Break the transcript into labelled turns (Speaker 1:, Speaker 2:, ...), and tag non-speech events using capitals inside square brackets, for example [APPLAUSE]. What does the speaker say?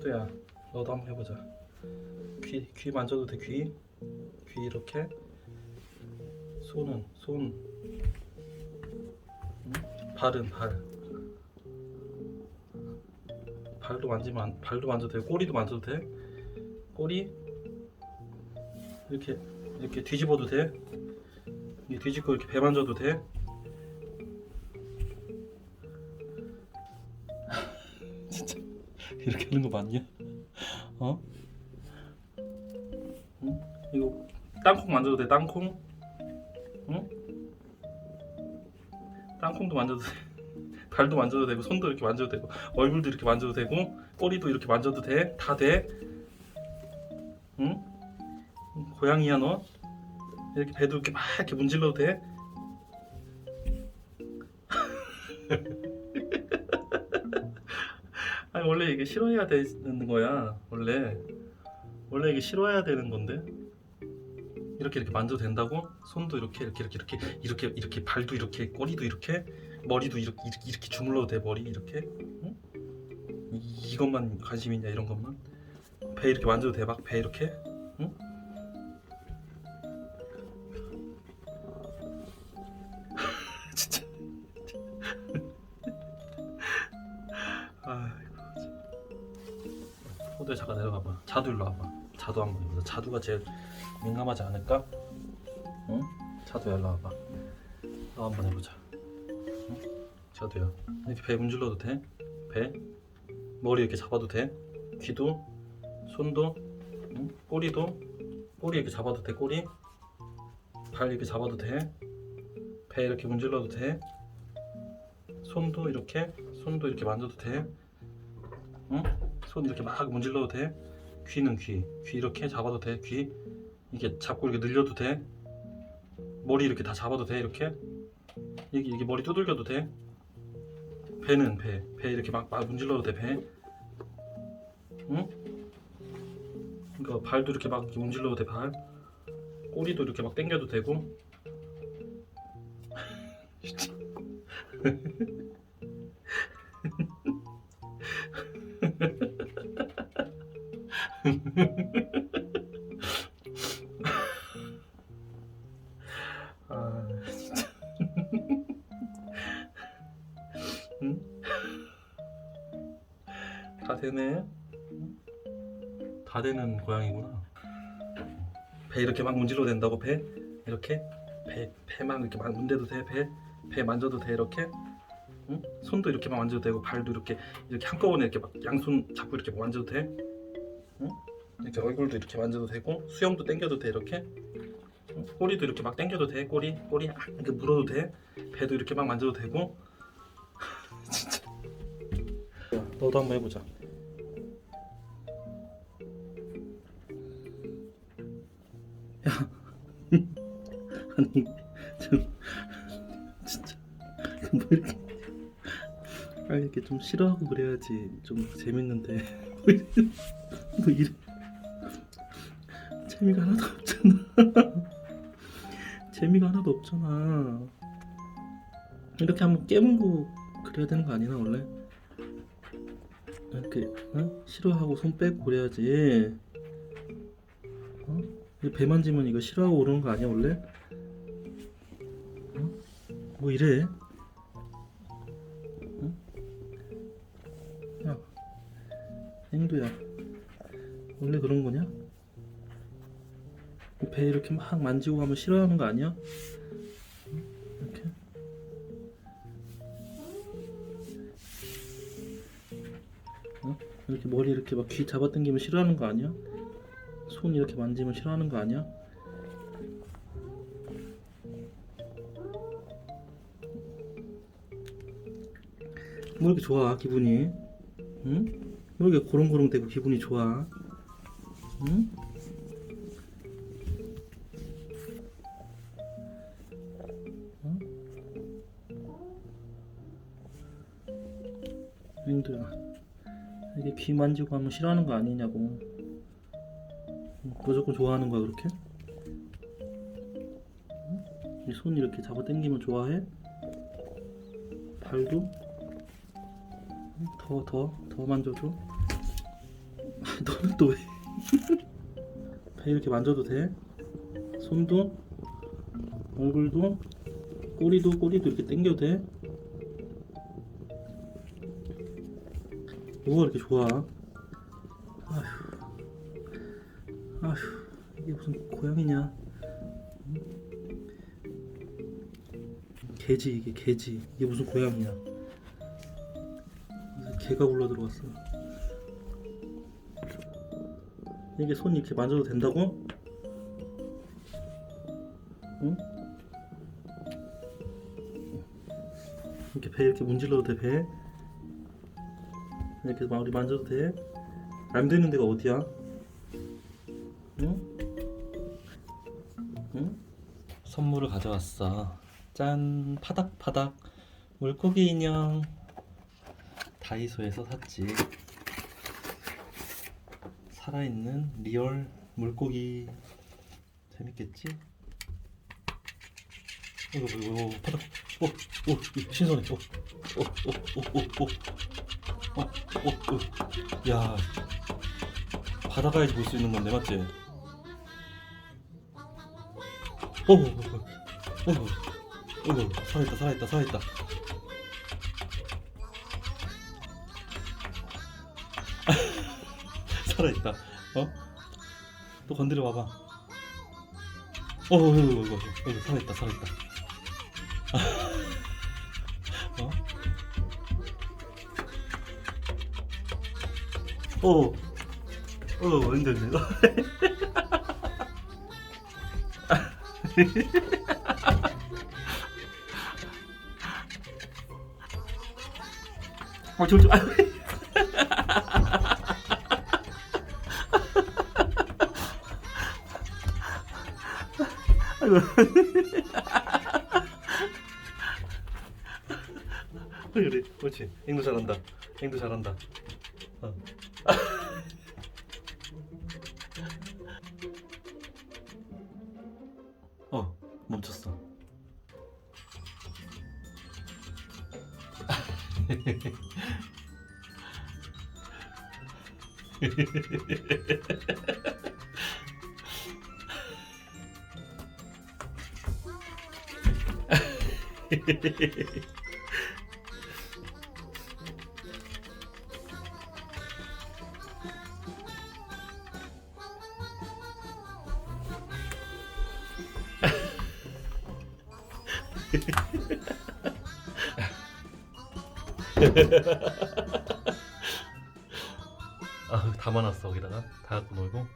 Speaker 1: 형도야 너도 한번 해보자. 귀, 귀 만져도 돼 귀? 귀 이렇게? 손은 손. 응? 발은 발. 발도 만지면 안- 발도 만져도 돼 꼬리도 만져도 돼. 꼬리? 이렇게 이렇게 뒤집어도 돼. 뒤집고 이렇게 배 만져도 돼 [LAUGHS] 이렇게 하는 거 맞냐? 어? 응? 이거 땅콩 만져도 돼 땅콩? 응? 땅콩도 만져도 돼 [LAUGHS] 발도 만져도 되고 손도 이렇게 만져도 되고 얼굴도 이렇게 만져도 되고 꼬리도 이렇게 만져도 돼 다 돼 응? 고양이야 너 이렇게 배도 이렇게 막 이렇게 문질러도 돼 [LAUGHS] 아니 원래 이게 싫어해야 되는 거야 원래. 원래 이게 싫어해야 되는 건데. 이렇게 이렇게 만져도 된다고? 손도 이렇게 이렇게 이렇게 이렇게 이렇게 이렇게 발도 이렇게 꼬리도 이렇게 머리도 이렇게 이렇게, 이렇게 주물러도 돼 머리 이렇게? 응? 이, 이것만 관심 있냐 이런 것만? 배 이렇게 만져도 돼 막 배 이렇게? 응? 호대 잠깐 내려가봐 자두 일로 와봐 자두 한번 해보자 자두가 제일 민감하지 않을까? 응? 자두야 일로 와봐 너 한번 해보자 응? 자두야 이렇게 배 문질러도 돼? 배? 머리 이렇게 잡아도 돼? 귀도? 손도? 응? 꼬리도? 꼬리 이렇게 잡아도 돼 꼬리? 발 이렇게 잡아도 돼? 배 이렇게 문질러도 돼? 손도 이렇게? 손도 이렇게 만져도 돼? 응? 손 이렇게 막 문질러도 돼? 귀는 귀, 귀 이렇게 잡아도 돼? 귀 이게 잡고 이렇게 늘려도 돼? 머리 이렇게 다 잡아도 돼? 이렇게? 이게, 이게 머리 두들겨도 돼? 배는 배, 배 이렇게 막, 막 문질러도 돼? 배? 응? 그러니까 발도 이렇게 막 문질러도 돼? 발? 꼬리도 이렇게 막 당겨도 되고 [LAUGHS] 진짜. [LAUGHS] 되네. 응? 다 되는 고양이구나. 배 이렇게 막 문질러 된다고 배? 이렇게? 배 배만 이렇게 막 문대도 돼배? 배 만져도 돼 이렇게? 응? 손도 이렇게 막 만져도 되고 발도 이렇게 이렇게 한꺼번에 이렇게 막 양손 잡고 이렇게 만져도 돼? 응? 이렇게 얼굴도 이렇게 만져도 되고 수염도 당겨도 돼 이렇게? 응? 꼬리도 이렇게 막 당겨도 돼 꼬리? 꼬리 아, 이렇게 물어도 돼? 배도 이렇게 막 만져도 되고? [LAUGHS] 진짜. 야, 너도 한번 해보자 야 아니 좀 진짜 뭐 이렇게 아 이렇게 좀 싫어하고 그래야지. 좀 재밌는데. [LAUGHS] 뭐 이래, 뭐 이래. 재미가 하나도 없잖아. 재미가 하나도 없잖아. 이렇게 한번 깨물고 그래야 되는 거 아니나 원래? 이렇게 어? 싫어하고 손 빼고 그래야지 배 만지면 이거 싫어하고 그러는 거 아니야 원래? 어? 뭐 이래? 어? 야, 행도야, 원래 그런 거냐? 배 이렇게 막 만지고 하면 싫어하는 거 아니야? 응? 이렇게? 어? 이렇게 머리 이렇게 막 귀 잡아당기면 싫어하는 거 아니야? 손 이렇게 만지면 싫어하는 거 아니야? 뭐 이렇게 좋아 기분이? 응? 뭐 이렇게 고롱고롱 되고 기분이 좋아? 응? 응? 행도야 이게 귀 만지고 하면 싫어하는 거 아니냐고 무조건 좋아하는 거야 그렇게? 응? 이손 이렇게 잡아 당기면 좋아해? 발도? 더 더 더 만져줘 [LAUGHS] 너는 또 왜? [LAUGHS] 배 이렇게 만져도 돼? 손도 얼굴도 꼬리도 꼬리도 이렇게 당겨도 돼? 뭐가 이렇게 좋아? 아휴 이게 무슨 고양이냐? 응? 개지 이게 개지 이게 무슨 고양이야? 무슨 개가 굴러 들어왔어. 이게 손 이렇게 만져도 된다고? 응? 이렇게 배 이렇게 문질러도 돼 배? 이렇게 우리 만져도 돼? 안 되는 데가 어디야? 응? 응? 선물을 가져왔어. 짠 파닥파닥 물고기 인형 다이소에서 샀지. 살아있는 리얼 물고기 재밌겠지? 이거 이거 이거 파닥 오오 신선해 오오오오오오오야 바다 가야지 볼수 있는 건데 맞지? 오오오오 살아있다 살아있다 살아있다 살아있다 어? 또 건드려 봐봐 어, 어, 어, 어, 어, 어, 살아있다, 살아있다. 어? 어, 어, 웬일이야? [LAUGHS] 어, 저, 저, 아, [LAUGHS] [LAUGHS] 아이고. 그래, 그렇지. 앵도 잘한다. 앵도 잘한다. 어. 어, 멈췄어. [LAUGHS] [LAUGHS] 아, 담아놨어 거기다가 다 갖고 놀고.